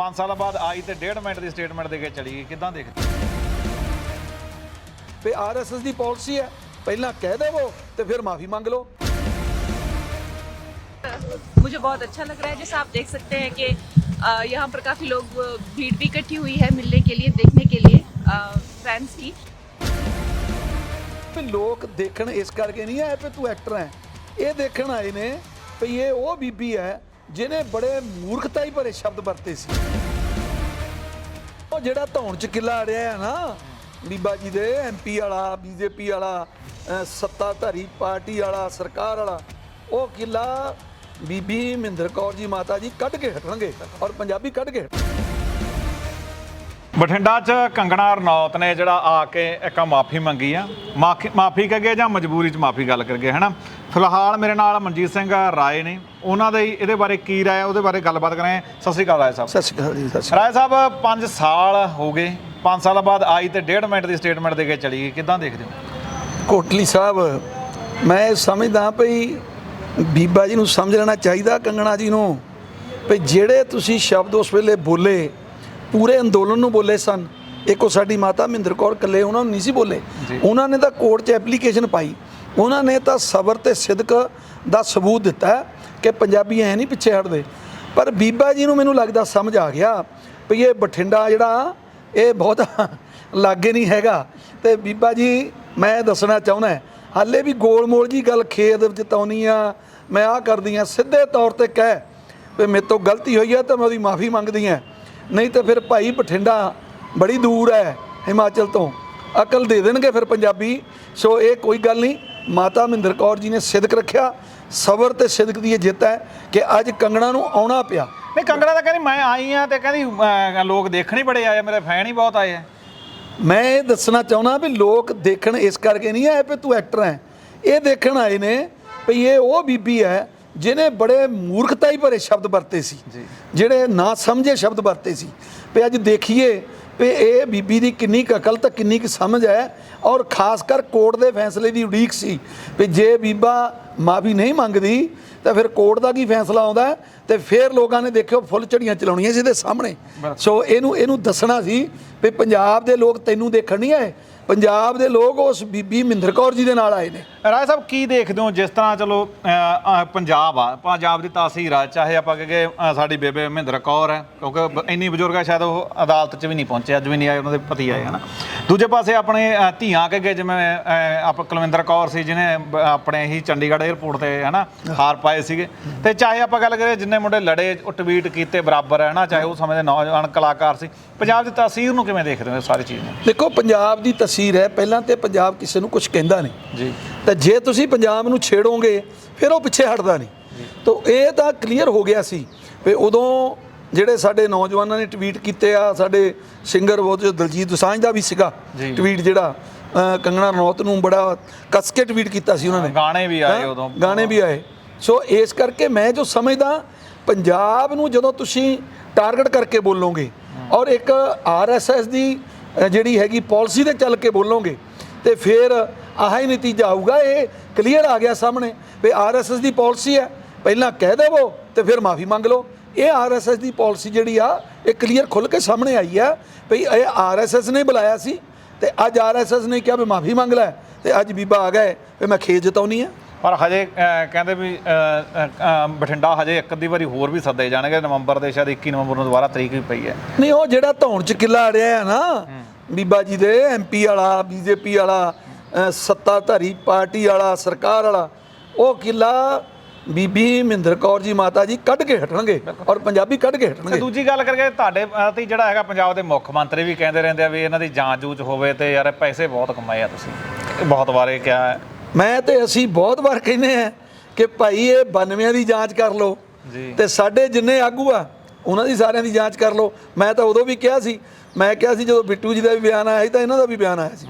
5 ਸਾਲਾਂ ਬਾਅਦ ਆਈ ਤੇ 1.5 ਮਿੰਟ ਦੀ ਸਟੇਟਮੈਂਟ ਦੇ ਕੇ ਚਲੀ ਗਈ ਕਿਦਾਂ ਦੇਖਦੇ ਵੀ ਆਰਐਸਐਸ ਦੀ ਪਾਲਿਸੀ ਹੈ ਪਹਿਲਾਂ ਕਹਿ ਦੇਵੋ ਤੇ ਫਿਰ ਮਾਫੀ ਮੰਗ ਲਓ मुझे बहुत अच्छा लग रहा है जैसा आप देख सकते हैं कि अ, यहाँ पर काफ़ी लोग अ, भीड़ भी इकट्ठी हुई है मिलने के लिए देखने के लिए फैंस की ਵੀ ਲੋਕ ਦੇਖਣ ਇਸ ਕਰਕੇ ਨਹੀਂ ਆਏ ਵੀ ਤੂੰ ਐਕਟਰ ਹੈ ਇਹ ਦੇਖਣ ਆਏ ਨੇ ਵੀ ਇਹ ਉਹ ਬੀਬੀ ਹੈ ਜਿਹਨੇ ਬੜੇ ਮੂਰਖਤਾਈ ਭਰੇ ਸ਼ਬਦ ਵਰਤੇ ਸੀ ਉਹ ਜਿਹੜਾ ਧੌਣ ਚ ਕਿਲਾ ਰਿਹਾ ਹੈ ਨਾ, ਬੀਬਾ ਜੀ ਦੇ ਐਮਪੀ ਵਾਲਾ ਬੀਜੇਪੀ ਵਾਲਾ ਸੱਤਾਧਾਰੀ ਪਾਰਟੀ ਵਾਲਾ, ਸਰਕਾਰ ਵਾਲਾ, ਉਹ ਕਿਲਾ ਬੀਬੀ ਮਹਿੰਦਰ ਕੌਰ ਜੀ ਮਾਤਾ ਜੀ ਕੱਢ ਕੇ ਹਟਣਗੇ ਔਰ ਪੰਜਾਬੀ ਕੱਢ ਕੇ ਹਟਣਗੇ। ਬਠਿੰਡਾ 'ਚ ਕੰਗਣਾ ਰਣੌਤ ਨੇ ਜਿਹੜਾ ਆ ਕੇ ਇੱਕ ਮਾਫੀ ਮੰਗੀ ਆ। ਮਾਫੀ ਕਹਗੇ ਜਾਂ ਮਜਬੂਰੀ 'ਚ ਮਾਫੀ ਗੱਲ ਕਰਗੇ ਹਨਾ? ਫਿਲਹਾਲ ਮੇਰੇ ਨਾਲ ਮਨਜੀਤ ਸਿੰਘ ਰਾਏ ਨੇ। ਉਹਨਾਂ ਦੇ ਇਹਦੇ ਬਾਰੇ ਕੀ ਰਾਏ ਉਹਦੇ ਬਾਰੇ ਗੱਲਬਾਤ ਕਰਾਂ ਸਤਿ ਸ਼੍ਰੀ ਅਕਾਲ ਰਾਏ ਸਾਹਿਬ। ਸਤਿ ਸ਼੍ਰੀ ਅਕਾਲ ਜੀ ਸਤਿ ਸ਼੍ਰੀ ਰਾਏ ਸਾਹਿਬ 5 ਸਾਲ ਹੋ ਗਏ। 5 ਸਾਲਾਂ ਬਾਅਦ ਆਈ ਤੇ 1.5 ਮਿੰਟ ਦੀ ਸਟੇਟਮੈਂਟ ਦੇ ਕੇ ਚਲੀ ਗਈ। ਕਿਦਾਂ ਦੇਖਦੇ ਹੋ? ਕੋਟਲੀ ਸਾਹਿਬ ਮੈਂ ਸਮਝਦਾ ਭਈ ਬੀਬਾ ਜੀ ਨੂੰ ਸਮਝ ਲੈਣਾ ਚਾਹੀਦਾ ਕੰਗਣਾ ਜੀ ਨੂੰ। ਭਈ ਜਿਹੜੇ ਤੁਸੀਂ ਸ਼ਬਦ ਉਸ ਵੇਲੇ ਬੋਲੇ ਪੂਰੇ ਅੰਦੋਲਨ ਨੂੰ ਬੋਲੇ ਸਨ। ਇੱਕੋ ਸਾਡੀ ਮਾਤਾ ਮਹਿੰਦਰ ਕੌਰ ਕੱਲੇ ਉਹਨਾਂ ਨੂੰ ਨਹੀਂ ਸੀ ਬੋਲੇ। ਉਹਨਾਂ ਨੇ ਤਾਂ ਕੋਰਟ 'ਚ ਐਪਲੀਕੇਸ਼ਨ ਪਾਈ। ਉਹਨਾਂ ਨੇ ਤਾਂ ਸਬਰ ਤੇ ਸਿਦਕ ਦਾ ਸਬੂਤ ਦਿੱਤਾ ਕਿ ਪੰਜਾਬੀ ਐ ਨਹੀਂ ਪਿੱਛੇ ਹਟਦੇ। ਪਰ ਬੀਬਾ ਜੀ ਨੂੰ ਮੈਨੂੰ ਲੱਗਦਾ ਸਮਝ ਆ ਗਿਆ ਭਈ ਇਹ ਬਠਿੰਡਾ ਜਿਹੜਾ ਇਹ ਬਹੁਤ ਲਾਗੇ ਨਹੀਂ ਹੈਗਾ। ਤੇ ਬੀਬਾ ਜੀ ਮੈਂ ਦੱਸਣਾ ਚਾਹੁੰਦਾ ਹਾਲੇ ਵੀ ਗੋਲ-ਮੋਲ ਜੀ ਗੱਲ ਖੇਦ ਜਿਤਾਉਣੀ ਆ ਮੈਂ ਆ ਕਰਦੀ ਆ ਸਿੱਧੇ ਤੌਰ ਤੇ ਕਹਿ ਵੀ ਮੇਰੇ ਤੋਂ ਗਲਤੀ ਹੋਈ ਆ ਤਾਂ ਮੈਂ ਉਹਦੀ ਮਾਫੀ ਮੰਗਦੀ ਆ ਨਹੀਂ ਤੇ ਫਿਰ ਭਾਈ ਬਠਿੰਡਾ ਬੜੀ ਦੂਰ ਹੈ ਹਿਮਾਚਲ ਤੋਂ। ਅਕਲ ਦੇ ਦੇਣਗੇ ਫਿਰ ਪੰਜਾਬੀ। ਸੋ ਇਹ ਕੋਈ ਗੱਲ ਨਹੀਂ ਮਾਤਾ ਮਹਿੰਦਰ ਕੌਰ ਜੀ ਨੇ ਸਿਦਕ ਰੱਖਿਆ। ਸਬਰ ਤੇ ਸਿਦਕ ਦੀ ਇਹ ਜਿੱਤ ਹੈ ਕਿ ਅੱਜ ਕੰਗਣਾ ਨੂੰ ਆਉਣਾ ਪਿਆ। ਨਹੀਂ ਕੰਗਣਾ ਤਾਂ ਕਹਿੰਦੀ ਮੈਂ ਆਈ ਆ ਤੇ ਕਹਿੰਦੀ ਲੋਕ ਦੇਖਣ ਹੀ ਬੜੇ ਆਏ ਮੇਰੇ ਫੈਨ ਹੀ ਬਹੁਤ ਆਏ ਆ। ਮੈਂ ਇਹ ਦੱਸਣਾ ਚਾਹੁੰਦਾ ਵੀ ਲੋਕ ਦੇਖਣ ਇਸ ਕਰਕੇ ਨਹੀਂ ਆਏ ਵੀ ਤੂੰ ਐਕਟਰ ਹੈ। ਇਹ ਦੇਖਣ ਆਏ ਨੇ ਵੀ ਇਹ ਉਹ ਬੀਬੀ ਹੈ ਜਿਹਨੇ ਬੜੇ ਮੂਰਖਤਾਈ ਭਰੇ ਸ਼ਬਦ ਵਰਤੇ ਸੀ ਜਿਹੜੇ ਨਾ ਸਮਝੇ ਸ਼ਬਦ ਵਰਤੇ ਸੀ। ਵੀ ਅੱਜ ਦੇਖੀਏ ਵੀ ਇਹ ਬੀਬੀ ਦੀ ਕਿੰਨੀ ਕੁ ਅਕਲ ਤੇ ਕਿੰਨੀ ਕੁ ਸਮਝ ਹੈ ਔਰ ਖਾਸ ਕਰ ਕੋਰਟ ਦੇ ਫੈਸਲੇ ਦੀ ਉਡੀਕ ਸੀ ਵੀ ਜੇ ਬੀਬਾ ਮਾਫੀ ਨਹੀਂ ਮੰਗਦੀ ਤਾਂ ਫਿਰ ਕੋਰਟ ਦਾ ਕੀ ਫੈਸਲਾ ਆਉਂਦਾ ਹੈ? ਤੇ ਫਿਰ ਲੋਕਾਂ ਨੇ ਦੇਖਿਓ ਫੁੱਲ ਝੜੀਆਂ ਚਲਾਉਣੀਆਂ ਸੀ ਇਹਦੇ ਸਾਹਮਣੇ। ਸੋ ਇਹਨੂੰ ਇਹਨੂੰ ਦੱਸਣਾ ਸੀ ਵੀ ਪੰਜਾਬ ਦੇ ਲੋਕ ਤੈਨੂੰ ਦੇਖਣ ਨਹੀਂ ਆਏ? ਪੰਜਾਬ ਦੇ ਲੋਕ ਉਸ ਬੀਬੀ ਮਹਿੰਦਰ ਕੌਰ ਜੀ ਦੇ ਨਾਲ ਆਏ ਨੇ। ਰਾਏ ਸਾਹਿਬ ਕੀ ਦੇਖਦੇ ਹੋ? ਜਿਸ ਤਰ੍ਹਾਂ ਚਲੋ ਅਹ, ਅਹ, ਪੰਜਾਬ ਆ ਪੰਜਾਬ ਦੀ ਤਾਸੀਰ ਆ ਚਾਹੇ ਆਪਾਂ ਕਹੇ ਸਾਡੀ ਬੇਬੇ ਮਹਿੰਦਰ ਕੌਰ ਹੈ ਕਿਉਂਕਿ ਬ- ਇੰਨੀ ਬਜ਼ੁਰਗ ਆ ਸ਼ਾਇਦ ਉਹ ਅਦਾਲਤ 'ਚ ਵੀ ਨਹੀਂ ਪਹੁੰਚੇ ਅੱਜ ਵੀ ਨਹੀਂ ਆਏ ਉਹਨਾਂ ਦੇ ਪਤੀ ਆਏ ਹਨਾ। ਦੂਜੇ ਪਾਸੇ ਆਪਣੇ ਅਹ, ਧੀਆਂ ਕਹੇ ਜਿਵੇਂ ਅਹ, ਆਪ ਕੁਲਵਿੰਦਰ ਕੌਰ ਸੀ ਜਿਹਨੇ ਬ- ਆਪਣੇ ਹੀ ਚੰਡੀਗੜ੍ਹ 에ਅਰਪੋਰਟ ਤੇ ਹਨਾ ਹਾਰ ਪਾਏ ਸੀਗੇ। ਤੇ ਚਾਹੇ ਆਪਾਂ ਗੱਲ ਕਰੀਏ ਜਿੰਨੇ ਮੁੰਡੇ ਲੜੇ ਉਹ ਟਵੀਟ ਕੀਤੇ ਬਰਾਬਰ ਹੈ ਨਾ ਚਾਹੇ ਉਹ ਸਮੇਂ ਦੇ ਨੌਜਵਾਨ ਕਲਾਕਾਰ ਸੀ। ਪੰਜਾਬ ਦੀ ਤਾਸੀਰ ਨੂੰ ਕਿਵੇਂ ਦੇਖਦੇ ਹੋ ਇਹ ਸਾਰੀ ਚੀਜ਼ ਨੂੰ? ਦੇਖੋ ਪੰਜਾਬ ਦੀ ਤਸਵੀਰ ਹੈ ਪਹਿਲਾਂ ਤੇ ਪੰਜਾਬ ਕਿਸੇ ਨੂੰ ਕੁਝ ਕਹਿੰਦਾ ਨਹੀਂ। ਜੀ। ਤਾਂ ਜੇ ਤੁਸੀਂ ਪੰਜਾਬ ਨੂੰ ਛੇੜੋਗੇ ਫਿਰ ਉਹ ਪਿੱਛੇ ਹਟਦਾ ਨਹੀਂ। ਤਾਂ ਇਹ ਤਾਂ ਕਲੀਅਰ ਹੋ ਗਿਆ ਸੀ ਵੀ ਉਦੋਂ ਜਿਹੜੇ ਸਾਡੇ ਨੌਜਵਾਨਾਂ ਨੇ ਟਵੀਟ ਕੀਤੇ ਆ ਸਾਡੇ ਸਿੰਗਰ ਉਹ ਜੋ ਦਲਜੀਤ ਦੋਸਾਂਝ ਦਾ ਵੀ ਸੀਗਾ। ਟਵੀਟ ਜਿਹੜਾ ਕੰਗਣਾ ਰਣੌਤ ਨੂੰ ਬੜਾ ਕੱਸ ਕੇ ਟਵੀਟ ਕੀਤਾ ਸੀ ਉਹਨਾਂ ਨੇ। ਗਾਣੇ ਵੀ ਆਏ? ਉਦੋਂ। ਗਾਣੇ ਵੀ ਆਏ। ਸੋ ਇਸ ਕਰਕੇ ਮੈਂ ਜੋ ਸਮਝਦਾ ਪੰਜਾਬ ਨੂੰ ਜਦੋਂ ਤੁਸੀਂ ਟਾਰਗੇਟ ਕਰਕੇ ਬੋਲੋਗੇ ਔਰ ਇੱਕ ਆਰਐਸਐਸ ਦੀ ਅ, ਜਿਹੜੀ ਹੈਗੀ ਪਾਲਿਸੀ ਤੇ ਚੱਲ ਕੇ ਬੋਲੋਗੇ ਤੇ ਫਿਰ ਆਹ ਹੀ ਨਤੀਜਾ ਆਊਗਾ, ਇਹ ਕਲੀਅਰ ਆ ਗਿਆ ਸਾਹਮਣੇ ਵੀ ਆਰਐਸਐਸ ਦੀ ਪਾਲਿਸੀ ਹੈ। ਪਹਿਲਾਂ ਕਹਿ ਦੇਵੋ ਤੇ ਫਿਰ ਮਾਫੀ ਮੰਗ ਲਓ। ਇਹ ਆਰਐਸਐਸ ਦੀ ਪਾਲਿਸੀ ਜਿਹੜੀ ਆ, ਇਹ ਕਲੀਅਰ ਖੁੱਲ ਕੇ ਸਾਹਮਣੇ ਆਈ ਆ ਵੀ ਇਹ ਆਰਐਸਐਸ ਨੇ ਬੁਲਾਇਆ ਸੀ ਤੇ ਅੱਜ ਆਰਐਸਐਸ ਨੇ ਕਿਹਾ ਵੀ ਮਾਫੀ ਮੰਗ ਲੈ ਤੇ ਅੱਜ ਬੀਬਾ ਆ ਗਏ ਵੀ ਮੈਂ ਖੇਤ ਜਤਾਉਣੀ ਆ। ਪਰ ਹਜੇ ਕਹਿੰਦੇ ਵੀ ਬਠਿੰਡਾ ਹਜੇ ਇੱਕ ਅੱਧੀ ਵਾਰੀ ਹੋਰ ਵੀ ਸੱਦੇ ਜਾਣਗੇ। ਨਵੰਬਰ ਦੇ ਸ਼ਾਇਦ 21 ਨਵੰਬਰ ਨੂੰ ਦੁਬਾਰਾ ਤਰੀਕ ਵੀ ਪਈ ਹੈ। ਨਹੀਂ ਉਹ ਜਿਹੜਾ ਧੌਣ ਚ ਕਿਲਾ ਰਿਹਾ ਹੈ ਨਾ ਬੀਬਾ ਜੀ ਦੇ ਐਮਪੀ ਵਾਲਾ ਬੀਜੇਪੀ ਵਾਲਾ ਸੱਤਾਧਾਰੀ ਪਾਰਟੀ ਵਾਲਾ ਸਰਕਾਰ ਵਾਲਾ ਉਹ ਕਿਲਾ ਬੀਬੀ ਮਹਿੰਦਰ ਕੌਰ ਜੀ ਮਾਤਾ ਜੀ ਕੱਢ ਕੇ ਹਟਣਗੇ ਔਰ ਪੰਜਾਬੀ ਕੱਢ ਕੇ ਹਟਣਗੇ। ਦੂਜੀ ਗੱਲ ਕਰਕੇ ਤੁਹਾਡੇ ਤੇ ਜਿਹੜਾ ਹੈਗਾ ਪੰਜਾਬ ਦੇ ਮੁੱਖ ਮੰਤਰੀ ਵੀ ਕਹਿੰਦੇ ਰਹਿੰਦੇ ਆ ਵੀ ਇਹਨਾਂ ਦੀ ਜਾਂਚ ਜੂਚ ਹੋਵੇ ਤੇ ਯਾਰ ਪੈਸੇ ਬਹੁਤ ਕਮਾਏ ਆ ਤੁਸੀਂ। ਬਹੁਤ ਵਾਰੇ ਕਿਹਾ ਹੈ ਮੈਂ ਤੇ ਅਸੀਂ ਬਹੁਤ ਵਾਰ ਕਹਿੰਦੇ ਆ ਕਿ ਭਾਈ ਇਹ 92 ਦੀ ਜਾਂਚ ਕਰ ਲਓ ਜੀ। ਤੇ ਸਾਡੇ ਜਿੰਨੇ ਆਗੂ ਆ ਉਹਨਾਂ ਦੀ ਸਾਰਿਆਂ ਦੀ ਜਾਂਚ ਕਰ ਲਓ। ਮੈਂ ਤਾਂ ਉਦੋਂ ਵੀ ਕਿਹਾ ਸੀ ਮੈਂ ਕਿਹਾ ਸੀ ਜਦੋਂ ਬਿੱਟੂ ਜੀ ਦਾ ਵੀ ਬਿਆਨ ਆਇਆ ਸੀ ਤਾਂ ਇਹਨਾਂ ਦਾ ਵੀ ਬਿਆਨ ਆਇਆ ਸੀ।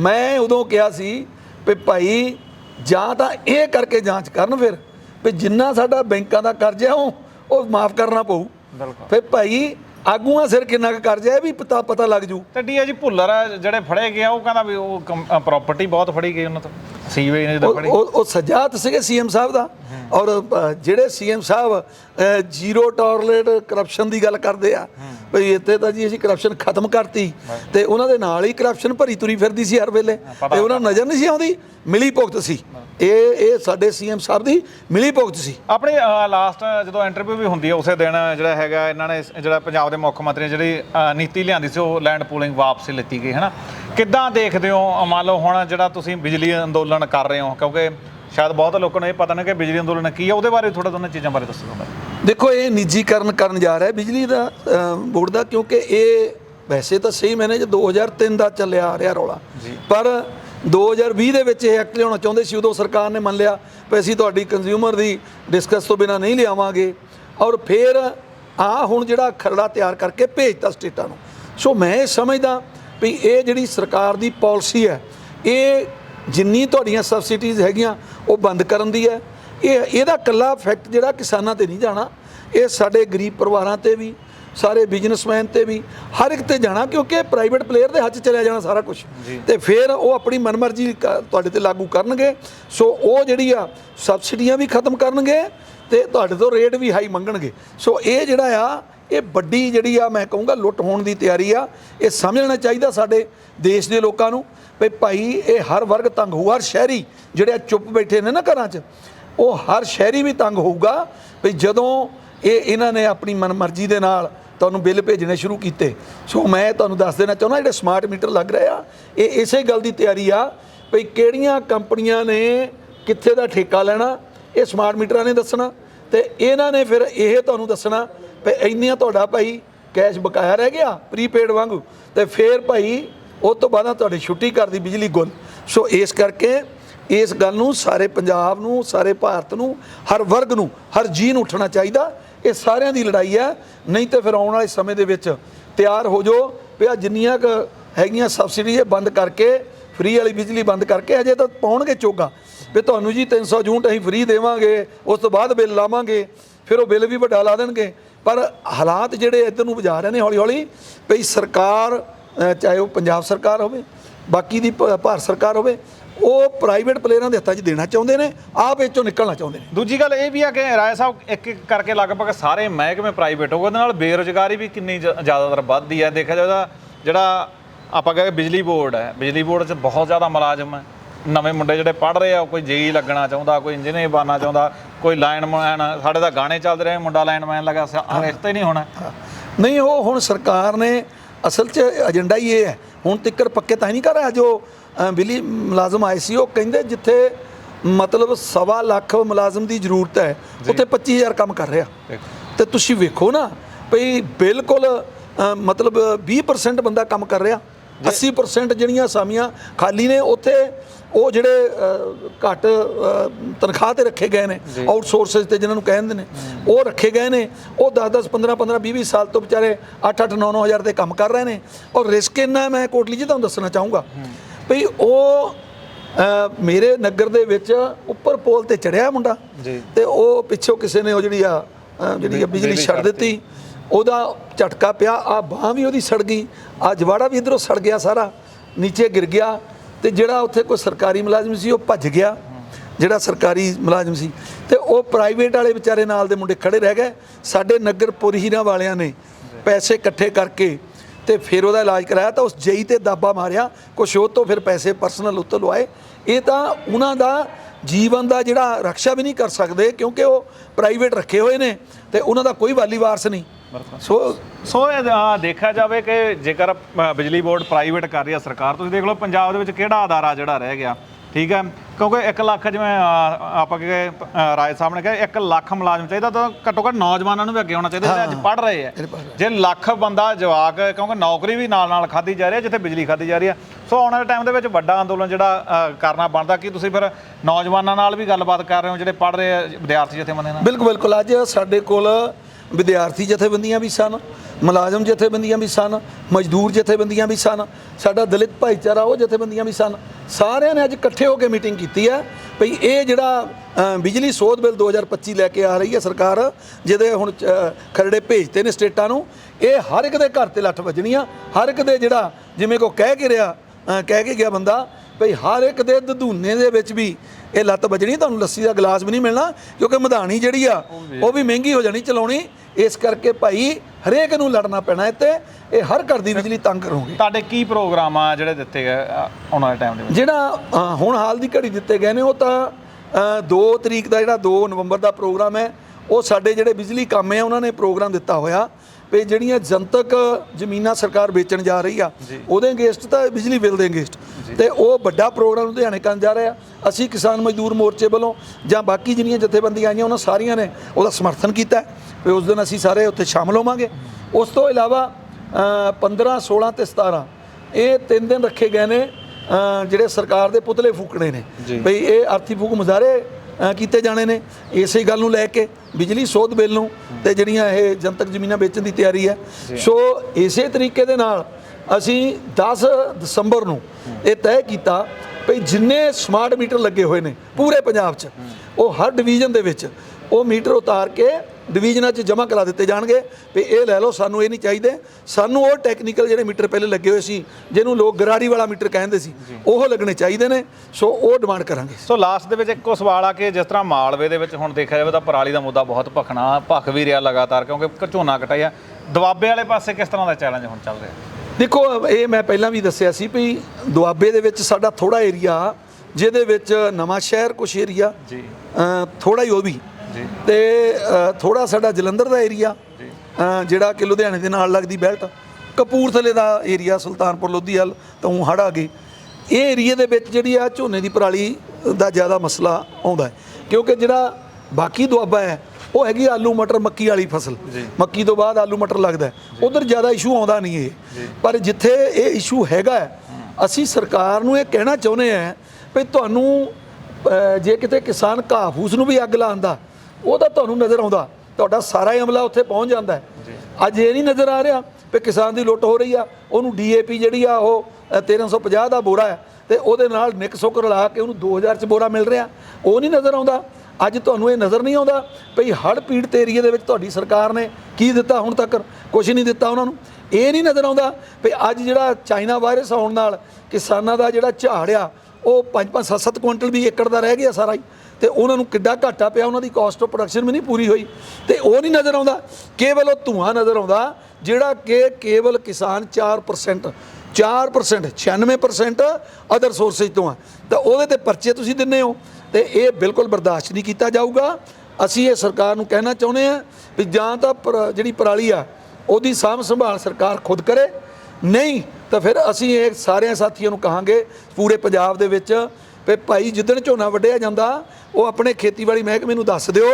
ਮੈਂ ਉਦੋਂ ਕਿਹਾ ਸੀ ਵੀ ਭਾਈ ਜਾਂ ਤਾਂ ਇਹ ਕਰਕੇ ਜਾਂਚ ਕਰਨ ਫਿਰ ਵੀ ਜਿੰਨਾ ਸਾਡਾ ਬੈਂਕਾਂ ਦਾ ਕਰਜ਼ਾ ਉਹ ਉਹ ਮਾਫ ਕਰਨਾ ਪਊ। ਬਿਲਕੁਲ। ਫਿਰ ਭਾਈ ਆਗੂਆਂ ਸਿਰ ਕਿੰਨਾ ਕੁ ਕਰਜ਼ਾ ਹੈ ਵੀ ਪਤਾ ਪਤਾ ਲੱਗ ਜੂ। ਤੇ ਡੀਆਈਜੀ ਭੁੱਲਰ ਆ ਜਿਹੜੇ ਫੜੇ ਗਏ ਆ ਉਹ ਕਹਿੰਦਾ ਵੀ ਉਹ ਪ੍ਰਾਪਰਟੀ ਬਹੁਤ ਫੜੀ ਗਈ ਉਹਨਾਂ ਤੋਂ। ਸੀਵੇਜ ਨੇ ਤਾਂ ਫੜੀ। ਉਹ- ਸਜਾਤ ਸੀਗੇ ਸੀਐਮ ਸਾਹਿਬ ਦਾ। ਔਰ ਜਿਹੜੇ ਸੀਐਮ ਸਾਹਿਬ ਜ਼ੀਰੋ ਟੋਲਰੇਟ ਕਰਪਸ਼ਨ ਦੀ ਗੱਲ ਕਰਦੇ ਆ। ਭਈ ਇੱਥੇ ਤਾਂ ਜੀ ਅਸੀਂ ਕਰਪਸ਼ਨ ਖਤਮ ਕਰਤੀ। ਤੇ ਉਹਨਾਂ ਦੇ ਨਾਲ ਹੀ ਕਰਪਸ਼ਨ ਭਰੀ ਤੁਰੀ ਫਿਰਦੀ ਸੀ ਹਰ ਵੇਲੇ। ਤੇ ਉਹਨਾਂ ਨਜ਼ਰ ਨਹੀਂ ਸੀ ਆਉਂਦੀ। ਮਿਲੀ ਭੁਗਤ ਸੀ। ਇਹ ਇਹ ਸਾਡੇ ਸੀਐਮ ਸਾਹਿਬ ਦੀ ਮਿਲੀ ਭੁਗਤ ਸੀ। ਆਪਣੀ ਲਾਸਟ ਜਦੋਂ ਇੰਟਰਵਿਊ ਵੀ ਹੁੰਦੀ ਹੈ ਉਸੇ ਦਿਨ ਜਿਹੜਾ ਹੈਗਾ ਇਹਨਾਂ ਨੇ ਜਿਹੜਾ ਪੰਜਾਬ ਦੇ ਮੁੱਖ ਮੰਤਰੀ ਨੇ ਜਿਹੜੀ ਨੀਤੀ ਲਿਆਂਦੀ ਸੀ ਉਹ ਲੈਂਡ ਪੂਲਿੰਗ ਵਾਪਸ ਲਿੱਤੀ ਗਈ ਹੈ ਨਾ ਕਿੱਦਾਂ ਦੇਖਦੇ ਹੋ ਮੰਨ ਲਓ ਹੁਣ ਜਿਹੜਾ ਤੁਸੀਂ ਬਿਜਲੀ ਅੰਦੋਲਨ ਕਰ ਰਹੇ ਹੋ ਕਿਉਂਕਿ ਸ਼ਾਇਦ ਬਹੁਤ ਲੋਕਾਂ ਨੂੰ ਇਹ ਪਤਾ ਨਹੀਂ ਕਿ ਬਿਜਲੀ ਅੰਦੋਲਨ ਕੀ ਹੈ ਉਹਦੇ ਬਾਰੇ ਥੋੜਾ ਦੋਨਾਂ ਚੀਜ਼ਾਂ ਬਾਰੇ ਦੱਸੋ ਤੁਹਾਨੂੰ ਦੇਖੋ ਇਹ ਨਿੱਜੀਕਰਨ ਕਰਨ ਜਾ ਰਿਹਾ ਬਿਜਲੀ ਦਾ ਬੋਰਡ ਦਾ ਕਿਉਂਕਿ ਇਹ ਵੈਸੇ ਤਾਂ ਸਹੀ ਮੈਨੇ ਜੇ 2003 ਦਾ ਚੱਲਿਆ ਆ ਰਿਹਾ ਰੌਲਾ। ਪਰ 2020 ਦੇ ਵਿੱਚ ਇਹ ਐਕਟ ਲਿਆਉਣਾ ਚਾਹੁੰਦੇ ਸੀ, ਉਦੋਂ ਸਰਕਾਰ ਨੇ ਮੰਨ ਲਿਆ ਵੀ ਅਸੀਂ ਤੁਹਾਡੀ ਕੰਜ਼ਿਊਮਰ ਦੀ ਡਿਸਕਸ ਤੋਂ ਬਿਨਾ ਨਹੀਂ ਲਿਆਵਾਂਗੇ। ਔਰ ਫਿਰ ਆ ਹੁਣ ਜਿਹੜਾ ਖਰੜਾ ਤਿਆਰ ਕਰਕੇ ਭੇਜਤਾ ਸਟੇਟਾਂ ਨੂੰ। ਸੋ ਮੈਂ ਇਹ ਸਮਝਦਾ ਵੀ ਇਹ ਜਿਹੜੀ ਸਰਕਾਰ ਦੀ ਪਾਲਿਸੀ ਹੈ, ਇਹ ਜਿੰਨੀ ਤੁਹਾਡੀਆਂ ਸਬਸਿਡੀਜ਼ ਹੈਗੀਆਂ, ਉਹ ਬੰਦ ਕਰਨ ਦੀ ਹੈ। ਇਹ, ਇਹਦਾ ਕੱਲਾ ਇਫੈਕਟ ਜਿਹੜਾ ਕਿਸਾਨਾਂ ਤੇ ਨਹੀਂ ਜਾਣਾ, ਇਹ ਸਾਡੇ ਗਰੀਬ ਪਰਿਵਾਰਾਂ ਤੇ ਵੀ ਸਾਰੇ ਬਿਜ਼ਨਸਮੈਨ ਤੇ ਵੀ ਹਰ ਇੱਕ ਤੇ ਜਾਣਾ ਕਿਉਂਕਿ ਪ੍ਰਾਈਵੇਟ ਪਲੇਅਰ ਦੇ ਹੱਥ ਚਲਿਆ ਜਾਣਾ ਸਾਰਾ ਕੁਝ ਤੇ ਫਿਰ ਉਹ ਆਪਣੀ ਮਨਮਰਜ਼ੀ ਤੁਹਾਡੇ ਤੇ ਲਾਗੂ ਕਰਨਗੇ। ਸੋ ਉਹ ਜਿਹੜੀ ਆ ਸਬਸਿਡੀਆਂ ਵੀ ਖਤਮ ਕਰਨਗੇ ਤੇ ਤੁਹਾਡੇ ਤੋਂ ਰੇਟ ਵੀ ਹਾਈ ਮੰਗਣਗੇ। ਸੋ ਇਹ ਜਿਹੜਾ ਆ ਇਹ ਵੱਡੀ ਜਿਹੜੀ ਆ ਮੈਂ ਕਹੂੰਗਾ ਲੁੱਟ ਹੋਣ ਦੀ ਤਿਆਰੀ ਆ। ਇਹ ਸਮਝਣਾ ਚਾਹੀਦਾ ਸਾਡੇ ਦੇਸ਼ ਦੇ ਲੋਕਾਂ ਨੂੰ ਵੀ ਭਾਈ ਇਹ ਹਰ ਵਰਗ ਤੰਗ ਹੋਊ ਹਰ ਸ਼ਹਿਰੀ ਜਿਹੜੇ ਆ ਚੁੱਪ ਬੈਠੇ ਨੇ ਨਾ ਘਰਾਂ 'ਚ ਉਹ ਹਰ ਸ਼ਹਿਰੀ ਵੀ ਤੰਗ ਹੋਊਗਾ ਵੀ ਜਦੋਂ ਇਹ ਇਹਨਾਂ ਨੇ ਆਪਣੀ ਮਨਮਰਜ਼ੀ ਦੇ ਨਾਲ ਤੁਹਾਨੂੰ ਬਿੱਲ ਭੇਜਣੇ ਸ਼ੁਰੂ ਕੀਤੇ। ਸੋ ਮੈਂ ਤੁਹਾਨੂੰ ਦੱਸ ਦੇਣਾ ਚਾਹੁੰਦਾ, ਜਿਹੜੇ ਸਮਾਰਟ ਮੀਟਰ ਲੱਗ ਰਹੇ ਆ, ਇਹ ਇਸੇ ਗੱਲ ਦੀ ਤਿਆਰੀ ਆ ਵੀ ਕਿਹੜੀਆਂ ਕੰਪਨੀਆਂ ਨੇ ਕਿੱਥੇ ਦਾ ਠੇਕਾ ਲੈਣਾ, ਇਹ ਸਮਾਰਟ ਮੀਟਰਾਂ ਨੇ ਦੱਸਣਾ। ਤੇ ਇਹਨਾਂ ਨੇ ਫਿਰ ਇਹ ਤੁਹਾਨੂੰ ਦੱਸਣਾ ਵੀ ਇੰਨੀਆਂ ਤੁਹਾਡਾ ਭਾਈ ਕੈਸ਼ ਬਕਾਇਆ ਰਹਿ ਗਿਆ ਪ੍ਰੀਪੇਡ ਵਾਂਗੂ। ਤੇ ਫਿਰ ਭਾਈ ਉਹ ਤੋਂ ਬਾਅਦ ਤੁਹਾਡੀ ਛੁੱਟੀ ਕਰਦੀ ਬਿਜਲੀ ਗੁੱਲ ਸੋ ਇਸ ਕਰਕੇ ਇਸ ਗੱਲ ਨੂੰ ਸਾਰੇ ਪੰਜਾਬ ਨੂੰ, ਸਾਰੇ ਭਾਰਤ ਨੂੰ, ਹਰ ਵਰਗ ਨੂੰ, ਹਰ ਜੀਅ ਨੂੰ ਉੱਠਣਾ ਚਾਹੀਦਾ। ਇਹ ਸਾਰਿਆਂ ਦੀ ਲੜਾਈ ਹੈ ਨਹੀਂ ਤੇ ਫਿਰ ਆਉਣ ਵਾਲੇ ਸਮੇਂ ਦੇ ਵਿੱਚ ਤਿਆਰ ਹੋ ਜਾਓ ਵੀ ਆ ਜਿੰਨੀਆਂ ਕੁ ਹੈਗੀਆਂ ਸਬਸਿਡੀ ਇਹ ਬੰਦ ਕਰਕੇ, ਫ੍ਰੀ ਵਾਲੀ ਬਿਜਲੀ ਬੰਦ ਕਰਕੇ ਅਜੇ ਤਾਂ ਪਾਉਣਗੇ ਚੋਗਾ। ਵੀ ਤੁਹਾਨੂੰ ਜੀ 300 ਯੂਨਿਟ ਅਸੀਂ ਫ੍ਰੀ ਦੇਵਾਂਗੇ, ਉਸ ਤੋਂ ਬਾਅਦ ਬਿੱਲ ਲਾਵਾਂਗੇ, ਫਿਰ ਉਹ ਬਿੱਲ ਵੀ ਵੱਡਾ ਲਾ ਦੇਣਗੇ। ਪਰ ਹਾਲਾਤ ਜਿਹੜੇ ਇੱਧਰ ਨੂੰ ਵਜਾ ਰਹੇ ਨੇ ਹੌਲੀ ਹੌਲੀ ਵੀ ਸਰਕਾਰ ਚਾਹੇ ਉਹ ਪੰਜਾਬ ਸਰਕਾਰ ਹੋਵੇ, ਬਾਕੀ ਦੀ ਭਾਰਤ ਸਰਕਾਰ ਹੋਵੇ ਉਹ ਪ੍ਰਾਈਵੇਟ ਪਲੇਅਰਾਂ ਦੇ ਹੱਥਾਂ 'ਚ ਦੇਣਾ ਚਾਹੁੰਦੇ ਨੇ ਆਪ ਇਹ 'ਚੋਂ ਨਿਕਲਣਾ ਚਾਹੁੰਦੇ ਨੇ। ਦੂਜੀ ਗੱਲ ਇਹ ਵੀ ਆ ਕਿ ਰਾਏ ਸਾਹਿਬ ਇੱਕ ਇੱਕ ਕਰਕੇ ਲਗਭਗ ਸਾਰੇ ਮਹਿਕਮੇ ਪ੍ਰਾਈਵੇਟ ਹੋ ਗਏ ਉਹਦੇ ਨਾਲ ਬੇਰੁਜ਼ਗਾਰੀ ਵੀ ਕਿੰਨੀ ਜ- ਜ਼ਿਆਦਾਤਰ ਵੱਧਦੀ ਹੈ ਦੇਖਿਆ ਜਾਵੇ ਜਿਹੜਾ ਆਪਾਂ ਕਹਿੰਦੇ ਬਿਜਲੀ ਬੋਰਡ ਹੈ ਬਿਜਲੀ ਬੋਰਡ 'ਚ ਬਹੁਤ ਜ਼ਿਆਦਾ ਮੁਲਾਜ਼ਮ ਹੈ। ਨਵੇਂ ਮੁੰਡੇ ਜਿਹੜੇ ਪੜ੍ਹ ਰਹੇ ਆ ਕੋਈ ਜੇਈ ਲੱਗਣਾ ਚਾਹੁੰਦਾ ਕੋਈ ਇੰਜੀਨੀਅਰ ਬਣਨਾ ਚਾਹੁੰਦਾ ਕੋਈ ਲਾਈਨਮੈਨ ਸਾਡੇ ਤਾਂ ਗਾਣੇ ਚੱਲਦੇ ਰਹੇ ਮੁੰਡਾ ਲਾਈਨਮੈਨ ਲਗਾ ਰਿਸ਼ਤਾ ਹੀ ਨਹੀਂ ਹੋਣਾ। ਨਹੀਂ ਉਹ ਹੁਣ ਸਰਕਾਰ ਨੇ ਅਸਲ 'ਚ ਏਜੰਡਾ ਹੀ ਇਹ ਹੈ। ਹੁਣ ਤਿੱਕਰ ਪੱਕੇ ਤਾਂ ਹੀ ਨਹੀਂ ਕਰ ਰਿਹਾ ਜੋ ਅ, ਬਿਜਲੀ ਮੁਲਾਜ਼ਮ ਆਏ ਸੀ ਉਹ ਕਹਿੰਦੇ ਜਿੱਥੇ ਮਤਲਬ ਸਵਾ ਲੱਖ ਮੁਲਾਜ਼ਮ ਦੀ ਜ਼ਰੂਰਤ ਹੈ ਉੱਥੇ 25000 ਕੰਮ ਕਰ ਰਿਹਾ। ਤੇ ਤੁਸੀਂ ਵੇਖੋ ਨਾ ਭਈ ਬਿਲਕੁਲ ਮਤਲਬ 20% ਬੰਦਾ ਕੰਮ ਕਰ ਰਿਹਾ। 80% ਜਿਹੜੀਆਂ ਅਸਾਮੀਆਂ ਖਾਲੀ ਨੇ ਉੱਥੇ ਉਹ ਜਿਹੜੇ ਘੱਟ ਤਨਖਾਹ ਤੇ ਰੱਖੇ ਗਏ ਨੇ ਆਊਟਸੋਰਸਸ ਤੇ ਜਿਨ੍ਹਾਂ ਨੂੰ ਕਹਿੰਦੇ ਨੇ ਉਹ ਰੱਖੇ ਗਏ ਨੇ ਉਹ 10 10 15 15 20 20 ਸਾਲ ਤੋਂ ਵਿਚਾਰੇ 8 8 9 9000 ਤੇ ਕੰਮ ਕਰ ਰਹੇ ਨੇ। ਔਰ ਰਿਸਕ ਇੰਨਾ ਮੈਂ ਕੋਟਲੀ ਜੀ ਤੁਹਾਨੂੰ ਦੱਸਣਾ ਚਾਹੂੰਗਾ। ਭਈ ਉਹ ਮੇਰੇ ਨਗਰ ਦੇ ਵਿੱਚ ਉੱਪਰ ਪੋਲ ਤੇ ਚੜਿਆ ਮੁੰਡਾ। ਤੇ ਉਹ ਪਿੱਛੋਂ ਕਿਸੇ ਨੇ ਉਹ ਜਿਹੜੀ ਆ ਜਿਹੜੀ ਆ ਬਿਜਲੀ ਛੱਡ ਦਿੱਤੀ। ਉਹਦਾ ਝਟਕਾ ਪਿਆ ਆ ਬਾਹ ਵੀ ਉਹਦੀ ਸੜ ਗਈ। ਆ ਜਵਾੜਾ ਵੀ ਇਧਰੋਂ ਸੜ ਗਿਆ ਸਾਰਾ ਨੀਚੇ ਗਿਰ ਗਿਆ। ਤੇ ਜਿਹੜਾ ਉੱਥੇ ਕੋਈ ਸਰਕਾਰੀ ਮੁਲਾਜ਼ਮ ਸੀ ਉਹ ਭੱਜ ਗਿਆ। ਜਿਹੜਾ ਸਰਕਾਰੀ ਮੁਲਾਜ਼ਮ ਸੀ। ਤੇ ਉਹ ਪ੍ਰਾਈਵੇਟ ਵਾਲੇ ਵਿਚਾਰੇ ਨਾਲ ਦੇ ਮੁੰਡੇ ਖੜੇ ਰਹਿ ਗਏ। ਸਾਡੇ ਨਗਰ ਪੁਰਹੀਰਾ ਵਾਲਿਆਂ ਨੇ ਪੈਸੇ ਇਕੱਠੇ ਕਰਕੇ ਤੇ ਫਿਰ ਉਹਦਾ ਇਲਾਜ ਕਰਾਇਆ ਤਾਂ ਉਸ ਜਈ ਤੇ ਦਾਬਾ ਮਾਰਿਆ ਕੁਛ ਉਹ ਤੋਂ ਫਿਰ ਪੈਸੇ ਪਰਸਨਲ ਉੱਤੇ ਲਵਾਏ। ਇਹ ਤਾਂ ਉਹਨਾਂ ਦਾ ਜੀਵਨ ਦਾ ਜਿਹੜਾ ਰੱਖਿਆ ਵੀ ਨਹੀਂ ਕਰ ਸਕਦੇ ਕਿਉਂਕਿ ਉਹ ਪ੍ਰਾਈਵੇਟ ਰੱਖੇ ਹੋਏ ਨੇ ਤੇ ਉਹਨਾਂ ਦਾ ਕੋਈ ਵਾਲੀ ਵਾਰਸ ਨਹੀਂ। ਸੋ ਸੋ ਇਹ ਦੇਖਿਆ ਜਾਵੇ ਕਿ ਜੇਕਰ ਬਿਜਲੀ ਬੋਰਡ ਪ੍ਰਾਈਵੇਟ ਕਰ ਰਹੀ ਹੈ ਸਰਕਾਰ ਤੁਸੀਂ ਦੇਖ ਲਓ ਪੰਜਾਬ ਦੇ ਵਿੱਚ ਕਿਹੜਾ ਅਦਾਰਾ ਜਿਹੜਾ ਰਹਿ ਗਿਆ। ਠੀਕ ਹੈ? ਕਿਉਂਕਿ 1 ਲੱਖ ਜਿਵੇਂ ਅ, ਆਪਾਂ ਕਿ ਰਾਏ ਸਾਹਿਬ ਨੇ ਕਿਹਾ 1 ਲੱਖ ਮੁਲਾਜ਼ਮ ਚਾਹੀਦਾ ਤਾਂ ਘੱਟੋ ਘੱਟ ਨੌਜਵਾਨਾਂ ਨੂੰ ਵੀ ਅੱਗੇ ਆਉਣਾ ਚਾਹੀਦਾ ਜਿਹੜੇ ਅੱਜ ਪੜ੍ਹ ਰਹੇ ਆ। ਜੇ ਲੱਖ ਬੰਦਾ ਜਵਾਕ ਕਿਉਂਕਿ ਨੌਕਰੀ ਵੀ ਨਾਲ ਨਾਲ ਖਾਦੀ ਜਾ ਰਹੀ ਹੈ ਜਿੱਥੇ ਬਿਜਲੀ ਖਾਦੀ ਜਾ ਰਹੀ ਹੈ। ਸੋ ਆਉਣ ਵਾਲੇ ਟਾਈਮ ਦੇ ਵਿੱਚ ਵੱਡਾ ਅੰਦੋਲਨ ਜਿਹੜਾ ਅ, ਕਰਨਾ ਬਣਦਾ ਕੀ ਤੁਸੀਂ ਫਿਰ ਨੌਜਵਾਨਾਂ ਨਾਲ ਵੀ ਗੱਲਬਾਤ ਕਰ ਰਹੇ ਹੋ ਜਿਹੜੇ ਪੜ੍ਹ ਰਹੇ ਆ ਵਿਦਿਆਰਥੀ ਜਥੇਬੰਦੀਆਂ ਨਾਲ? ਬਿਲਕੁਲ ਬਿਲਕੁਲ। ਅੱਜ ਸਾਡੇ ਕੋਲ ਵਿਦਿਆਰਥੀ ਜਥੇਬੰਦੀਆਂ ਵੀ ਸਨ ਮੁਲਾਜ਼ਮ ਜਥੇਬੰਦੀਆਂ ਵੀ ਸਨ ਮਜ਼ਦੂਰ ਜਥੇਬੰਦੀਆਂ ਵੀ ਸਨ ਸਾਡਾ ਦਲਿਤ ਭਾਈਚਾਰਾ ਉਹ ਜਥੇਬੰਦੀਆਂ ਵੀ ਸਨ। ਸਾਰਿਆਂ ਨੇ ਅੱਜ ਇਕੱਠੇ ਹੋ ਕੇ ਮੀਟਿੰਗ ਕੀਤੀ ਹੈ ਭਈ ਇਹ ਜਿਹੜਾ ਬਿਜਲੀ ਸੋਧ ਬਿੱਲ 2025 ਲੈ ਕੇ ਆ ਰਹੀ ਹੈ ਸਰਕਾਰ, ਜਿਹਦੇ ਹੁਣ ਖਰੜੇ ਭੇਜਤੇ ਨੇ ਸਟੇਟਾਂ ਨੂੰ, ਇਹ ਹਰ ਇੱਕ ਦੇ ਘਰ ਤੇ ਲੱਠ ਆ ਹਰ ਇੱਕ ਦੇ ਜਿਹੜਾ, ਜਿਵੇਂ ਕੋ ਕਹਿ ਕੇ ਰਿਹਾ ਕਹਿ ਕੇ ਗਿਆ ਬੰਦਾ, ਭਈ ਹਰ ਇੱਕ ਦੇ ਦਧੂਨੇ ਦੇ ਵਿੱਚ ਵੀ ਇਹ ਲੱਤ ਵੱਜਣੀ, ਤੁਹਾਨੂੰ ਲੱਸੀ ਦਾ ਗਲਾਸ ਵੀ ਨਹੀਂ ਮਿਲਣਾ, ਕਿਉਂਕਿ ਮਧਾਣੀ ਜਿਹੜੀ ਆ, ਉਹ ਵੀ ਮਹਿੰਗੀ ਹੋ ਜਾਣੀ, ਚਲਾਉਣੀ, ਇਸ ਕਰਕੇ ਭਾਈ ਹਰੇਕ ਨੂੰ ਲੜਨਾ ਪੈਣਾ ਇੱਥੇ ਇਹ ਹਰ ਘਰ ਦੀ ਬਿਜਲੀ ਤੰਗ ਕਰੋਗੇ। ਤੁਹਾਡੇ ਕੀ ਪ੍ਰੋਗਰਾਮ ਆ ਜਿਹੜੇ ਦਿੱਤੇ ਗਏ ਆਉਣ ਵਾਲੇ ਟਾਈਮ ਦੇ ਵਿੱਚ? ਜਿਹੜਾ ਹੁਣ ਹਾਲ ਦੀ ਘੜੀ ਦਿੱਤੇ ਗਏ ਨੇ ਉਹ ਤਾਂ 2 ਤਰੀਕ ਦਾ ਜਿਹੜਾ 2 ਨਵੰਬਰ ਦਾ ਪ੍ਰੋਗਰਾਮ ਹੈ ਉਹ ਸਾਡੇ ਜਿਹੜੇ ਬਿਜਲੀ ਕੰਮ ਹੈ ਉਹਨਾਂ ਨੇ ਪ੍ਰੋਗਰਾਮ ਦਿੱਤਾ ਹੋਇਆ। ਵੀ ਜਿਹੜੀਆਂ ਜਨਤਕ ਜ਼ਮੀਨਾਂ ਸਰਕਾਰ ਵੇਚਣ ਜਾ ਰਹੀ ਆ ਉਹਦੇ ਅਗੇਂਸਟ ਤਾਂ ਬਿਜਲੀ ਬਿੱਲ ਦੇ ਅਗੇਂਸਟ। ਤੇ ਉਹ ਵੱਡਾ ਪ੍ਰੋਗਰਾਮ ਲੁਧਿਆਣੇ ਕਰਨ ਜਾ ਰਿਹਾ ਅਸੀਂ ਕਿਸਾਨ ਮਜ਼ਦੂਰ ਮੋਰਚੇ ਵੱਲੋਂ ਜਾਂ ਬਾਕੀ ਜਿਹੜੀਆਂ ਜਥੇਬੰਦੀਆਂ ਆਈਆਂ ਉਹਨਾਂ ਸਾਰੀਆਂ ਨੇ ਉਹਦਾ ਸਮਰਥਨ ਕੀਤਾ ਵੀ ਉਸ ਦਿਨ ਅਸੀਂ ਸਾਰੇ ਉੱਥੇ ਸ਼ਾਮਲ ਹੋਵਾਂਗੇ। ਉਸ ਤੋਂ ਇਲਾਵਾ ਅ, 15 16 ਤੇ 17 ਇਹ ਤਿੰਨ ਦਿਨ ਰੱਖੇ ਗਏ ਨੇ। ਜਿਹੜੇ ਸਰਕਾਰ ਦੇ ਪੁਤਲੇ ਫੂਕਣੇ ਨੇ। ਬਈ ਇਹ ਆਰਥੀ ਫੂਕ ਮੁਜ਼ਾਹਰੇ ਅ, ਕੀਤੇ ਜਾਣੇ ਨੇ। ਇਸੇ ਗੱਲ ਨੂੰ ਲੈ ਕੇ ਬਿਜਲੀ ਸੋਧ ਬਿੱਲ ਨੂੰ ਤੇ ਜਿਹੜੀਆਂ ਇਹ ਜਨਤਕ ਜ਼ਮੀਨਾਂ ਵੇਚਣ ਦੀ ਤਿਆਰੀ ਹੈ। ਸੋ ਇਸੇ ਤਰੀਕੇ ਦੇ ਨਾਲ ਅਸੀਂ 10 ਦਸੰਬਰ ਨੂੰ ਇਹ ਤੈਅ ਕੀਤਾ ਭਈ ਜਿੰਨੇ ਸਮਾਰਟ ਮੀਟਰ ਲੱਗੇ ਹੋਏ ਨੇ ਪੂਰੇ ਪੰਜਾਬ 'ਚ ਉਹ ਹਰ ਡਿਵੀਜ਼ਨ ਦੇ ਵਿੱਚ ਉਹ ਮੀਟਰ ਉਤਾਰ ਕੇ ਡਿਵੀਜ਼ਨਾਂ 'ਚ ਜਮ੍ਹਾਂ ਕਰਾ ਦਿੱਤੇ ਜਾਣਗੇ ਵੀ ਇਹ ਲੈ ਲਓ ਸਾਨੂੰ ਇਹ ਨਹੀਂ ਚਾਹੀਦੇ। ਸਾਨੂੰ ਉਹ ਟੈਕਨੀਕਲ ਜਿਹੜੇ ਮੀਟਰ ਪਹਿਲੇ ਲੱਗੇ ਹੋਏ ਸੀ ਜਿਹਨੂੰ ਲੋਕ ਗਰਾਰੀ ਵਾਲਾ ਮੀਟਰ ਕਹਿੰਦੇ ਸੀ ਉਹ ਲੱਗਣੇ ਚਾਹੀਦੇ ਨੇ। ਸੋ ਉਹ ਡਿਮਾਂਡ ਕਰਾਂਗੇ। ਸੋ ਲਾਸਟ ਦੇ ਵਿੱਚ ਇੱਕੋ ਸਵਾਲ ਆ ਕਿ ਜਿਸ ਤਰ੍ਹਾਂ ਮਾਲਵੇ ਦੇ ਵਿੱਚ ਹੁਣ ਦੇਖਿਆ ਜਾਵੇ ਤਾਂ ਪਰਾਲੀ ਦਾ ਮੁੱਦਾ ਬਹੁਤ ਭਖਣਾ ਭਖ ਵੀ ਰਿਹਾ ਲਗਾਤਾਰ ਕਿਉਂਕਿ ਝੋਨਾ ਕਟਾਇਆ ਦੁਆਬੇ ਵਾਲੇ ਪਾਸੇ ਕਿਸ ਤਰ੍ਹਾਂ ਦਾ ਚੈਲੰਜ ਹੁਣ ਚੱਲ ਰਿਹਾ? ਦੇਖੋ ਇਹ ਮੈਂ ਪਹਿਲਾਂ ਵੀ ਦੱਸਿਆ ਸੀ ਵੀ ਦੁਆਬੇ ਦੇ ਵਿੱਚ ਸਾਡਾ ਥੋੜਾ ਏਰੀਆ ਜਿਹਦੇ ਵਿੱਚ ਨਵਾਂ ਸ਼ਹਿਰ ਕੁਛ ਏਰੀਆ ਜੀ। ਥੋੜਾ ਹੀ ਉਹ ਵੀ। ਤੇ ਥੋੜਾ ਸਾਡਾ ਜਲੰਧਰ ਦਾ ਏਰੀਆ ਜਿਹੜਾ ਕਿ ਲੁਧਿਆਣੇ ਦੇ ਨਾਲ ਲੱਗਦੀ ਬੈਲਟ ਕਪੂਰਥਲੇ ਦਾ ਏਰੀਆ ਸੁਲਤਾਨਪੁਰ ਲੋਧੀਵਾਲ ਤੋਂ ਹੜ ਆ ਗਏ। ਇਹ ਏਰੀਏ ਦੇ ਵਿੱਚ ਜਿਹੜੀ ਆ ਝੋਨੇ ਦੀ ਪਰਾਲੀ ਦਾ ਜ਼ਿਆਦਾ ਮਸਲਾ ਆਉਂਦਾ ਹੈ। ਕਿਉਂਕਿ ਜਿਹੜਾ ਬਾਕੀ ਦੁਆਬਾ ਹੈ ਉਹ ਹੈਗੀ ਆਲੂ ਮਟਰ ਮੱਕੀ ਵਾਲੀ ਫਸਲ। ਮੱਕੀ ਤੋਂ ਬਾਅਦ ਆਲੂ ਮਟਰ ਲੱਗਦਾ ਉਧਰ ਜ਼ਿਆਦਾ ਇਸ਼ੂ ਆਉਂਦਾ ਨਹੀਂ ਇਹ। ਪਰ ਜਿੱਥੇ ਇਹ ਇਸ਼ੂ ਹੈਗਾ ਅਸੀਂ ਸਰਕਾਰ ਨੂੰ ਇਹ ਕਹਿਣਾ ਚਾਹੁੰਦੇ ਆ ਵੀ ਤੁਹਾਨੂੰ ਜੇ ਕਿਤੇ ਕਿਸਾਨ ਘਾਹ ਫੂਸ ਨੂੰ ਵੀ ਅੱਗ ਲਾਉਂਦਾ ਉਹ ਤਾਂ ਤੁਹਾਨੂੰ ਨਜ਼ਰ ਆਉਂਦਾ। ਤੁਹਾਡਾ ਸਾਰਾ ਹੀ ਅਮਲਾ ਉੱਥੇ ਪਹੁੰਚ ਜਾਂਦਾ ਹੈ। ਅੱਜ ਇਹ ਨਹੀਂ ਨਜ਼ਰ ਆ ਰਿਹਾ ਵੀ ਕਿਸਾਨ ਦੀ ਲੁੱਟ ਹੋ ਰਹੀ ਆ। ਉਹਨੂੰ ਡੀਏਪੀ ਜਿਹੜੀ ਆ ਉਹ ਅ, 1350 ਦਾ ਬੋਰਾ ਹੈ ਤੇ ਉਹਦੇ ਨਾਲ ਨਿਕ ਸੁੱਕ ਰਲਾ ਕੇ ਉਹਨੂੰ 2000 ਚ ਬੋਰਾ ਮਿਲ ਰਿਹਾ। ਉਹ ਨਹੀਂ ਨਜ਼ਰ ਆਉਂਦਾ। ਅੱਜ ਤੁਹਾਨੂੰ ਇਹ ਨਜ਼ਰ ਨਹੀਂ ਆਉਂਦਾ ਭਈ ਹੜ੍ਹ ਪੀੜਤ ਏਰੀਏ ਦੇ ਵਿੱਚ ਤੁਹਾਡੀ ਸਰਕਾਰ ਨੇ ਕੀ ਦਿੱਤਾ ਹੁਣ ਤੱਕ। ਕੁਝ ਨਹੀਂ ਦਿੱਤਾ ਉਹਨਾਂ ਨੂੰ। ਇਹ ਨਹੀਂ ਨਜ਼ਰ ਆਉਂਦਾ ਭਈ ਅੱਜ ਜਿਹੜਾ ਚਾਈਨਾ ਵਾਇਰਸ ਆਉਣ ਨਾਲ ਕਿਸਾਨਾਂ ਦਾ ਜਿਹੜਾ ਝਾੜ ਆ ਉਹ 5-5 7-7 ਕੁਇੰਟਲ ਵੀ ਏਕੜ ਦਾ ਰਹਿ ਗਿਆ ਸਾਰਾ ਹੀ। ਤੇ ਉਹਨਾਂ ਨੂੰ ਕਿੱਡਾ ਘਾਟਾ ਪਿਆ, ਉਹਨਾਂ ਦੀ ਕਾਸਟ ਆਫ ਪ੍ਰੋਡਕਸ਼ਨ ਵੀ ਨਹੀਂ ਪੂਰੀ ਹੋਈ। ਤੇ ਉਹ ਨਹੀਂ ਨਜ਼ਰ ਆਉਂਦਾ, ਕੇਵਲ ਉਹ ਧੂਆਂ ਨਜ਼ਰ ਆਉਂਦਾ, ਜਿਹੜਾ ਕਿ ਕੇਵਲ ਕਿਸਾਨ 4% 4% 96% ਅਦਰ ਸੋਰਸੇਜ ਤੋਂ ਆ। ਤਾਂ ਉਹਦੇ ਤੇ ਪਰਚੇ ਤੁਸੀਂ ਦਿੰਨੇ ਹੋ, ਤੇ ਇਹ ਬਿਲਕੁਲ ਬਰਦਾਸ਼ਤ ਨਹੀਂ ਕੀਤਾ ਜਾਊਗਾ। ਅਸੀਂ ਇਹ ਸਰਕਾਰ ਨੂੰ ਕਹਿਣਾ ਚਾਹੁੰਦੇ ਆ ਵੀ ਜਾਂ ਤਾਂ ਪਰ- ਜਿਹੜੀ ਪਰਾਲੀ ਆ, ਉਹਦੀ ਸਾਂਭ ਸੰਭਾਲ ਸਰਕਾਰ ਖੁਦ ਕਰੇ। ਨਹੀਂ, ਤਾਂ ਫਿਰ ਅਸੀਂ ਇਹ ਸਾਰਿਆਂ ਸਾਥੀਆਂ ਨੂੰ ਕਹਾਂਗੇ, ਪੂਰੇ ਪੰਜਾਬ ਦੇ ਵਿੱਚ ਵੀ ਭਾਈ ਜਿੱਦਣ ਝੋਨਾ ਵੱਢਿਆ ਜਾਂਦਾ ਉਹ ਆਪਣੇ ਖੇਤੀਬਾੜੀ ਮਹਿਕਮੇ ਨੂੰ ਦੱਸ ਦਿਓ।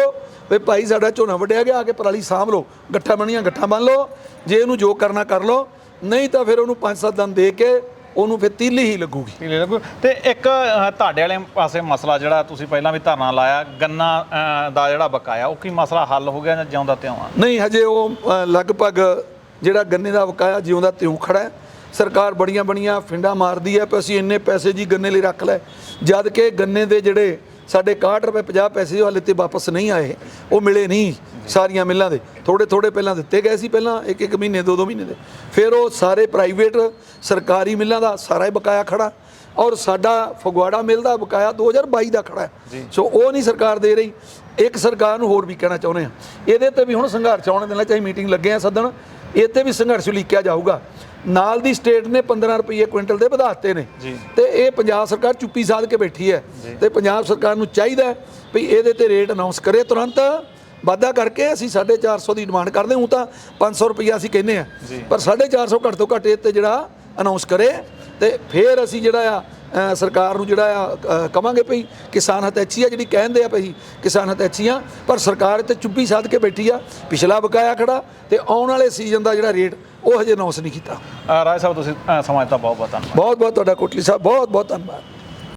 ਵੀ ਭਾਈ ਸਾਡਾ ਝੋਨਾ ਵੱਢਿਆ ਗਿਆ ਆ ਕੇ ਪਰਾਲੀ ਸਾਂਭ ਲਓ। ਗੱਠਾਂ ਬਣੀਆਂ ਗੱਠਾਂ ਬੰਨ ਲਓ। ਜੇ ਇਹਨੂੰ ਜੋ ਕਰਨਾ ਕਰ ਲਓ। ਨਹੀਂ ਤਾਂ ਫਿਰ ਉਹਨੂੰ 5-7 ਦਿਨ ਦੇ ਕੇ ਉਹਨੂੰ ਫਿਰ ਤੀਲੀ ਹੀ ਲੱਗੂਗੀ। ਪੀਲੇ ਲੱਗੂ। ਤੇ ਇੱਕ ਤੁਹਾਡੇ ਵਾਲੇ ਪਾਸੇ ਮਸਲਾ ਜਿਹੜਾ ਤੁਸੀਂ ਪਹਿਲਾਂ ਵੀ ਧਰਨਾ ਲਾਇਆ ਗੰਨਾ ਦਾ ਜਿਹੜਾ ਬਕਾਇਆ ਉਹ ਕੀ ਮਸਲਾ ਹੱਲ ਹੋ ਗਿਆ ਜਾਂ ਜਿਉਂਦਾ ਤਿਉਂ ਆ? ਨਹੀਂ ਹਜੇ ਉਹ ਲਗਭਗ ਜਿਹੜਾ ਗੰਨੇ ਦਾ ਬਕਾਇਆ ਜਿਉਂਦਾ ਤਿਉਂ ਖੜਾ ਹੈ। ਸਰਕਾਰ ਬੜੀਆਂ ਬੜੀਆਂ ਫਿੰਡਾ ਮਾਰਦੀ ਹੈ ਕਿ ਅਸੀਂ ਇੰਨੇ ਪੈਸੇ ਜੀ ਗੰਨੇ ਲਈ ਰੱਖ ਲੈ ਜਦ ਕਿ ਗੰਨੇ ਦੇ ਜਿਹੜੇ ਸਾਡੇ 61 ਰੁਪਏ 50 ਪੈਸੇ ਉਹ ਹਾਲੇ ਤੇ ਵਾਪਸ ਨਹੀਂ ਆਏ। ਉਹ ਮਿਲੇ ਨਹੀਂ ਸਾਰੀਆਂ ਮਿੱਲਾਂ ਦੇ। ਥੋੜੇ ਥੋੜੇ ਪਹਿਲਾਂ ਦਿੱਤੇ ਗਏ ਸੀ ਪਹਿਲਾਂ ਇੱਕ ਇੱਕ ਮਹੀਨੇ ਦੋ ਦੋ ਮਹੀਨੇ ਦੇ। ਫਿਰ ਉਹ ਸਾਰੇ ਪ੍ਰਾਈਵੇਟ ਸਰਕਾਰੀ ਮਿੱਲਾਂ ਦਾ ਸਾਰਾ ਹੀ ਬਕਾਇਆ ਖੜਾ। ਔਰ ਸਾਡਾ ਫਗਵਾੜਾ ਮਿਲ ਦਾ ਬਕਾਇਆ 2022 ਦਾ ਖੜਾ ਸੋ ਉਹ ਨਹੀਂ ਸਰਕਾਰ ਦੇ ਰਹੀ। ਇੱਕ ਸਰਕਾਰ ਨੂੰ ਹੋਰ ਵੀ ਕਹਿਣਾ ਚਾਹੁੰਦੇ ਆ ਇਹਦੇ ਤੇ ਵੀ ਹੁਣ ਸੰਘਰਸ਼ ਆਉਣ ਦੇਣਾ ਚਾਹੀ ਮੀਟਿੰਗ ਲੱਗੇ ਆ ਸੱਦਣ। ਇਹ ਤੇ ਵੀ ਸੰਘਰਸ਼ ਉਲੀਕਿਆ ਜਾਊਗਾ। ਨਾਲ ਦੀ ਸਟੇਟ ਨੇ 15 ਰੁਪਏ ਕੁਇੰਟਲ ਦੇ ਵਧਾਤੇ ਨੇ। ਤੇ ਇਹ ਪੰਜਾਬ ਸਰਕਾਰ ਚੁੱਪੀ ਸਾਧ ਕੇ ਬੈਠੀ ਹੈ। ਤੇ ਪੰਜਾਬ ਸਰਕਾਰ ਨੂੰ ਚਾਹੀਦਾ ਹੈ ਵੀ ਇਹਦੇ ਤੇ ਰੇਟ ਅਨਾਉਂਸ ਕਰੇ। ਤੁਰੰਤ ਵਾਧਾ ਕਰਕੇ ਅਸੀਂ 450 ਦੀ ਡਿਮਾਂਡ ਕਰਦੇ ਹਾਂ। ਤਾਂ 500 ਰੁਪਈਆ ਅਸੀਂ ਕਹਿੰਦੇ ਆ ਪਰ 450 ਘੱਟ ਤੋਂ ਘੱਟ ਇਹ ਤੇ ਜਿਹੜਾ ਅਨਾਉਂਸ ਕਰੇ। ਤੇ ਫਿਰ ਅਸੀਂ ਜਿਹੜਾ ਆ ਸਰਕਾਰ ਨੂੰ ਜਿਹੜਾ ਆ ਕਵਾਂਗੇ ਭਈ ਕਿਸਾਨ ਹਤੈਚੀ ਆ ਜਿਹੜੀ ਕਹਿੰਦੇ ਆ ਭਈ ਕਿਸਾਨ ਹਤੈਚੀ ਆ ਪਰ ਸਰਕਾਰ ਤੇ ਚੁੱਪੀ ਸਾਧ ਕੇ ਬੈਠੀ ਆ ਪਿਛਲਾ ਬਕਾਇਆ ਖੜਾ ਤੇ ਆਉਣ ਵਾਲੇ ਸੀਜ਼ਨ ਦਾ ਜਿਹੜਾ ਰੇਟ ਉਹ ਹਜੇ ਅਨਾਉਂਸ ਨਹੀਂ ਕੀਤਾ। ਰਾਏ ਸਾਹਿਬ ਤੁਸੀਂ ਅ, ਸਮਾਂ ਦਿੱਤਾ ਬਹੁਤ ਬਹੁਤ ਧੰਨਵਾਦ। ਬਹੁਤ ਬਹੁਤ ਤੁਹਾਡਾ ਕੋਟਲੀ ਸਾਹਿਬ ਬਹੁਤ ਬਹੁਤ ਧੰਨਵਾਦ।